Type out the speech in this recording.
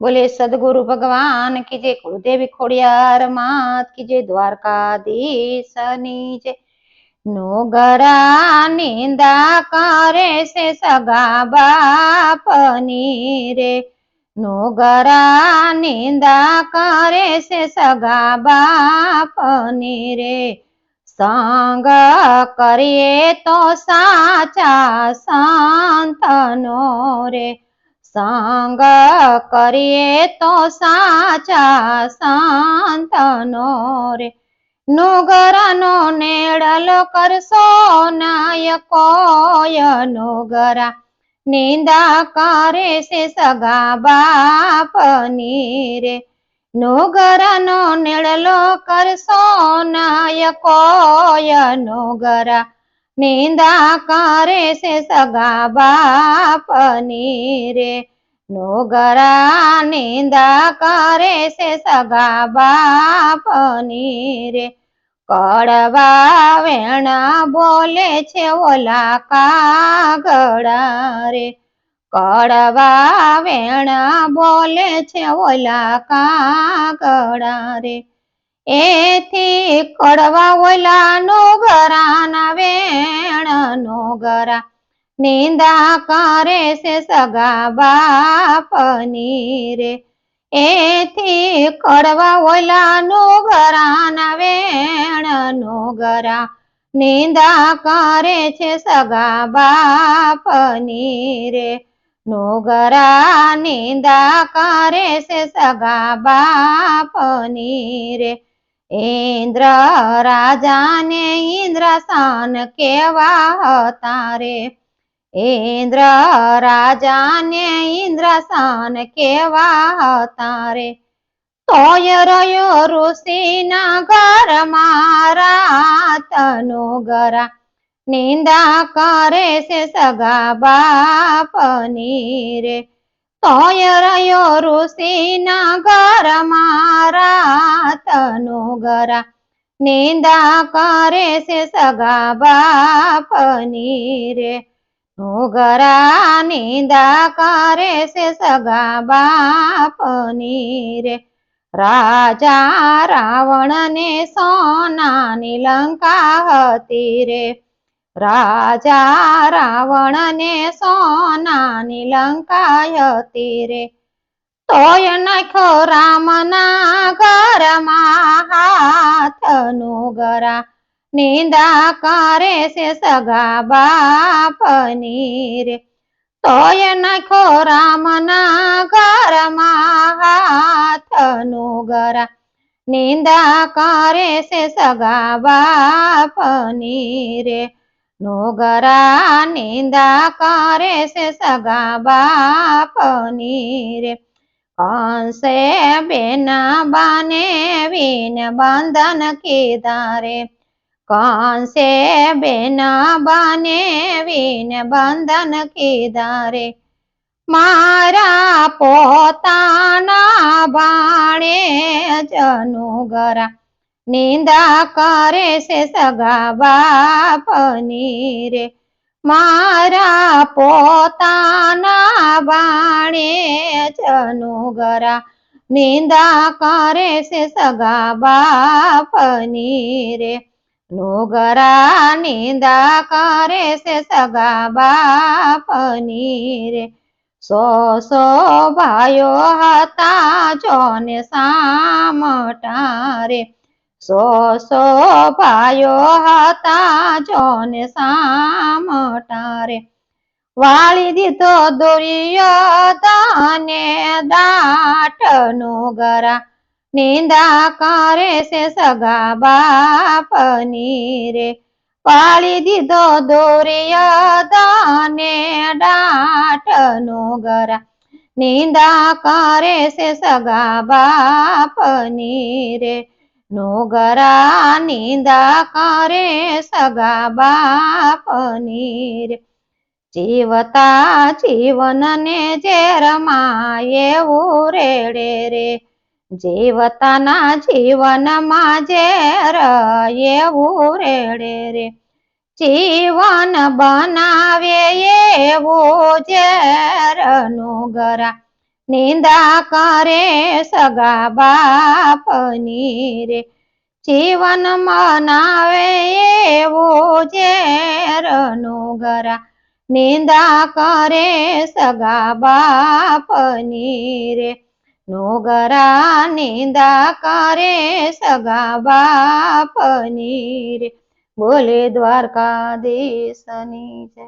બોલે સદગુરુ ભગવાન કી જય કુળદેવી ખોડિયાર માત કી જય દ્વારકાધીશની જય નોગરા નિંદા કરે છે સગા બાપની રે નોગરા નિંદા કરે છે સગા બાપની રે સંગ કરીએ તો સાચા સંતનો રે સંગ કરીએ તો સાચા સંતનો રે. નુગરાનો નેડલો કરશો નાયકો નુગરા. નિંદા કરે છે સગા બાપની રે. નુગરાનો નેડલો કરશો નાયકો નુગરા. નિંદા કરે છે સગા બાપની રે નોગરા નિંદા કરે છે સગા બાપની રે કડવા વેણા બોલે છે ઓલા કાગડા રે કડવા વેણા બોલે છે ઓલા કાગડા રે એથી કડવા ઓલા નો ગરાના વેણ નો ગરા. નિંદા કરે છે સગા બાપની રે. એથી કડવા ઓલા નો ગરાના વેણ નો ગરા. નિંદા કરે છે સગા બાપની રે. નોગરા નિંદા કરે છે સગા બાપની રે. ઇન્દ્ર રાજાને ઇન્દ્રસાન કેવા હતા રે ઇન્દ્ર રાજાને ઇન્દ્રસાન કેવા હતા રે તોય રહ્યો ઋષિના ઘર રાતનો ગરા નિંદા કરે છે સગા બાપની રે. તોય રહ્યો ઋષિના મારા તનો ગરા. નિંદા કરે છે સગા બાપની રે નોગરા નિંદા કરે છે સગા બાપની રે રાજા રાવણને સોનાની લંકા હતી રે. રાજા રાવણને સોનાની લંકા હતી રે તોય નાખો રામના ઘરમાં હાથનું ગરા. નિંદા કરે છે સગા બાપની રે તોય નાખો રામના ઘરમાં હાથનું ગરા. નિંદા કરે છે સગા બાપની રે નોગરા નિંદા કરે છે સગા બાપની રે. કંસે બેના બાને વિન બંધન કીધા રે. કંસે બેના બાને વિન બંધન કીધા રે. મારા પોતાના બાણે જનુગરા નિંદા કરે છે સગા બાપની રે મારા પોતાના બાણે જનુગરા નિંદા કરે છે સગા બાપની રે નોગરા નિંદા કરે છે સગા બાપની રે સો સો ભાઈઓ હતા જોને સામટા રે સો સો ભાઈઓ હતા જોને સામટારે વાળી દીધો દુર્યોધને દાટનો ગરા. નિંદા કરે છે સગા બાપની રે. પાળી દીધો દુર્યોધને દાટનો ગરા. નિંદા કરે છે સગા બાપની રે. નોગરા નિંદા કરે સગા બાપની રે જીવતા જીવનને ઝેરમાં એવું રેડે રે. જીવતાના જીવનમાં ઝેર એવું રેડે રે. જીવન બનાવે એવું ઝેરનું ગરા નિંદા કરે સગા બાપની રે જીવન મનાવે એવો ઝેરનું ગરા નિંદા કરે સગા બાપની રે નોગરા નિંદા કરે સગા બાપની રે બોલે દ્વારકાધીશની જય